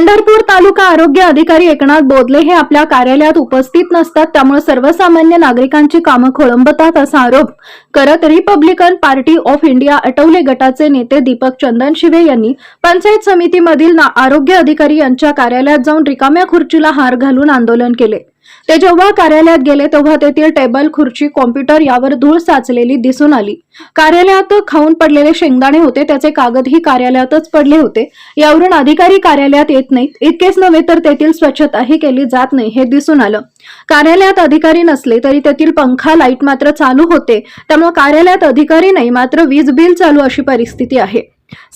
पंढरपूर तालुका आरोग्य अधिकारी एकनाथ बोदले हे आपल्या कार्यालयात उपस्थित नसतात त्यामुळे सर्वसामान्य नागरिकांची कामं खोळंबतात असा आरोप करत Republican Party of India Athawale गटाचे नेते दीपक चंदनशिवे यांनी पंचायत समितीमधील आरोग्य अधिकारी यांच्या कार्यालयात जाऊन रिकाम्या खुर्चीला हार घालून आंदोलन केले. ते जेव्हा कार्यालयात गेले तेव्हा तेथील टेबल खुर्ची कॉम्प्युटर यावर धूळ साचलेली दिसून आली. कार्यालयात खाऊन पडलेले शेंगदाणे होते त्याचे कागदही कार्यालयातच पडले होते. यावरून अधिकारी कार्यालयात येत नाहीत. इतकेच नव्हे तर तेथील स्वच्छताही केली जात नाही हे दिसून आलं. कार्यालयात अधिकारी नसले तरी तेथील पंखा लाइट मात्र चालू होते. त्यामुळे कार्यालयात अधिकारी नाही मात्र वीज बिल चालू अशी परिस्थिती आहे.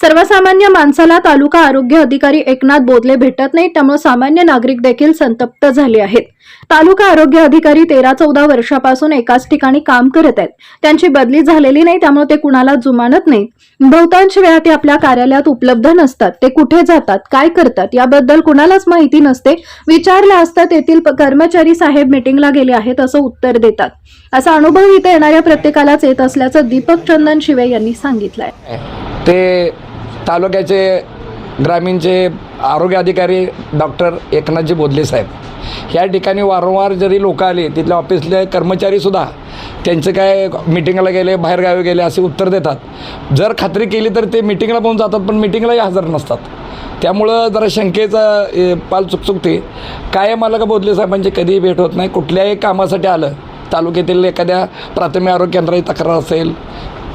सर्वसामान्य माणसाला तालुका आरोग्य अधिकारी एकनाथ बोधले भेटत नाही त्यामुळे सामान्य नागरिक देखील संतप्त झाले आहेत. तालुका आरोग्य अधिकारी तेरा चौदा वर्षापासून एकाच ठिकाणी काम करत आहेत. त्यांची बदली झालेली नाही त्यामुळे ते कुणाला जुमानत नाहीत. बहुतांश वेळा ते आपल्या कार्यालयात उपलब्ध नसतात. ते कुठे जातात काय करतात याबद्दल कुणालाच माहिती नसते. विचारलं असता तेथील कर्मचारी साहेब मिटिंगला गेले आहेत असं उत्तर देतात. असा अनुभव इथे येणाऱ्या प्रत्येकालाच येत असल्याचं दीपक चंदन शिवे यांनी सांगितलंय. ते तालुक्याचे ग्रामीणचे आरोग्य अधिकारी डॉक्टर एकनाथजी बोधले साहेब. या ठिकाणी वारंवार जरी लोक आले तिथल्या ऑफिसले कर्मचारीसुद्धा त्यांचं काय मिटिंगला गेले बाहेरगावी गेले असे उत्तर देतात. जर खात्री केली तर ते मिटिंगला पण जातात पण मिटिंगलाही हजर नसतात. त्यामुळं जरा शंकेचा ए, पाल चुकचुकते. काय मला का बोधले साहेबांची कधीही भेट होत नाही. कुठल्याही कामासाठी आलं तालुक्यातील एखाद्या प्राथमिक आरोग्य केंद्राची तक्रार असेल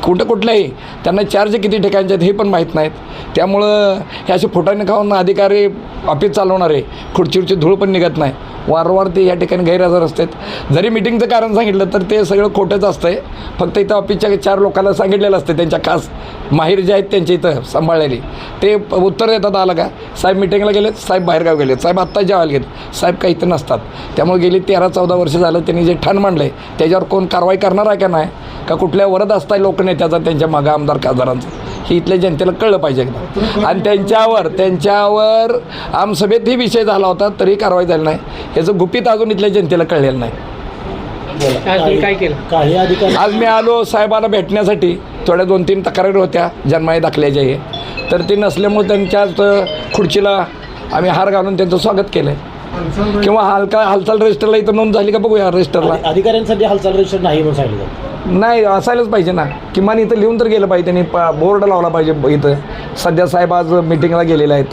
कुठं कुठलं आहे त्यांना चार्ज किती ठिकाणचे आहेत हे पण माहीत नाहीत. त्यामुळं हे असे फुटाने खाऊन अधिकारी ऑफिस चालवणारे खुर्चीवरची धूळ पण निघत नाही. वारंवार ते या ठिकाणी गैरहजर असतात. जरी मिटिंगचं कारण सांगितलं तर ते सगळं खोटंच असतंय. फक्त इथं ऑफिसच्या चार लोकांना सांगितलेलं असतं त्यांच्या खास माहीर जे आहेत त्यांच्या इथं सांभाळलेली. ते उत्तर देतात आलं का? साहेब मिटिंगला गेलेत साहेब बाहेरगाव गेलेत. साहेब आत्ता जेवायला गेले साहेब काही इथं नसतात. त्यामुळे गेली तेरा चौदा वर्ष झालं त्यांनी जे ठाण मांडलं आहे त्याच्यावर कोण कारवाई करणार आहे का नाही? का कुठल्या वरद असताय लोकनेत्याचा त्यांच्या मागं आमदार खासदारांचा? हे इथल्या जनतेला कळलं पाहिजे एकदा. आणि त्यांच्यावर त्यांच्यावर आमसभेतही विषय झाला होता तरी कारवाई झाली नाही. याचं गुपित अजून इथल्या जनतेला कळलेलं नाही. काय केलं? काही अधिकारी आज मी आलो साहेबाला भेटण्यासाठी. थोड्या दोन तीन तक्रारी होत्या जन्माई दाखल्याच्या हे. तर ते नसल्यामुळे त्यांच्याच खुर्चीला आम्ही हार घालून त्यांचं स्वागत केलं आहे किंवा हालका हालचाल रजिस्टरला इथं नोंद झाली का बघूया रजिस्टरला अधि- अधिकाऱ्यांसाठी हालचाल रजिस्टर नाही म्हणून सांगितलं. जातं. नाही असायलाच पाहिजे ना. किमान इथं लिहून तर गेलं पाहिजे त्यांनी पा बोर्ड लावला पाहिजे ब- इथं. सध्या साहेब आज मिटिंगला गेलेले आहेत.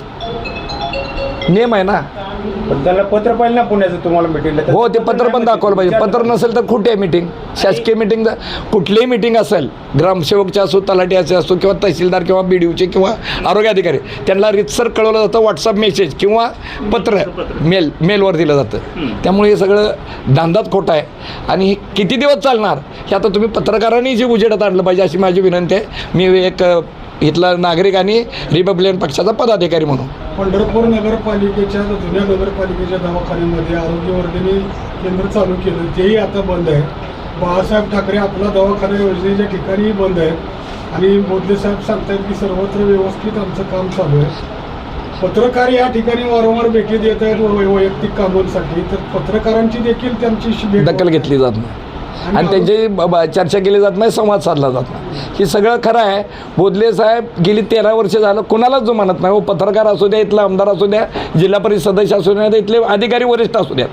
नियम आहे ना. पण त्याला पत्र पाहिजे ना पुण्याचं तुम्हाला भेटेल हो ते पत्र पण दाखवलं पाहिजे. पत्र नसेल तर कुठे आहे मिटिंग शासकीय मिटिंग कुठलीही मिटिंग असेल ग्रामसेवकची असो तलाट्याचे असो किंवा तहसीलदार किंवा बी डी ओचे किंवा आरोग्य अधिकारी त्यांना रितसर कळवलं जातं व्हॉट्सअप मेसेज किंवा पत्र मेल मेलवर दिलं जातं. त्यामुळे हे सगळं धांदात खोटं आहे. आणि हे किती दिवस चालणार? हे आता तुम्ही पत्रकारांनी जे उजेडात आणलं पाहिजे अशी माझी विनंती आहे. मी एक इथला नागरिक आणि रिपब्लिकन पक्षाचा पदाधिकारी म्हणून. पंढरपूर नगरपालिकेच्या जुन्या नगरपालिकेच्या दवाखान्यामध्ये आरोग्यवर्धिनी केंद्र चालू केलं. तेही आता बंद आहे. बाळासाहेब ठाकरे आपला दवाखाना योजनेच्या ठिकाणीही बंद आहे. आणि मोदले साहेब सांगतायत की सर्वत्र व्यवस्थित आमचं काम चालू आहे. पत्रकार या ठिकाणी वारंवार भेटी देत आहेत वैयक्तिक कामांसाठी. तर पत्रकारांची देखील त्यांची दखल घेतली जात नाही. आणि त्यांची चर्चा केली जात नाही संवाद साधला जात नाही. हे सगळं खरं आहे. बोधले साहेब गेली तेरा वर्ष झालं कोणालाच जो म्हणत नाही. हो पत्रकार असू द्या इथला आमदार असू द्या जिल्हा परिषद सदस्य असू द्या इथले अधिकारी वरिष्ठ असू द्यात.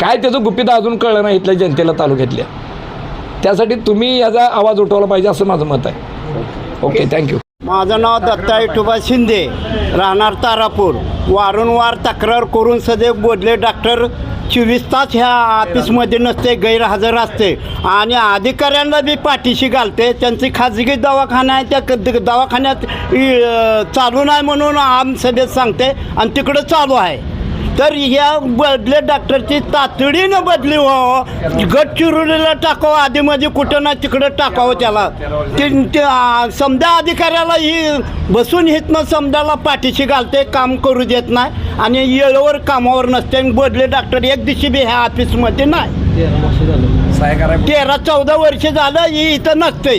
काय त्याचं गुपित अजून कळलं नाही इथल्या जनतेला तालुक्यातल्या. त्यासाठी तुम्ही याचा आवाज उठवला पाहिजे असं माझं मत आहे. ओके थँक्यू माझं नाव दत्ता विठोबा शिंदे राहणार तारापूर. वारंवार तक्रार करून सदैव बोलले डॉक्टर चोवीस तास ह्या ऑफिसमध्ये नसते गैरहजर असते. आणि अधिकाऱ्यांना बी पाठीशी घालते. त्यांची खाजगी दवाखाना आहे त्या क- द- दवाखान्यात चालू नाही म्हणून आमसभेत सांगते. आणि तिकडं चालू आहे. तर ह्या बदले डॉक्टरची तातडीनं बदली व्हावं गडचिरोलीला टाकावं आधीमध्ये कुठं ना तिकडं टाकावं त्याला. ते समजा अधिकाऱ्याला ही बसून हितनं समजाला पाठीशी घालते काम करू देत नाही आणि येळेवर कामावर नसते आणि बदले डॉक्टर एक दिवशी बी ह्या ऑफिसमध्ये नाही. तेरा चौदा वर्ष झालं ही इथं नसते.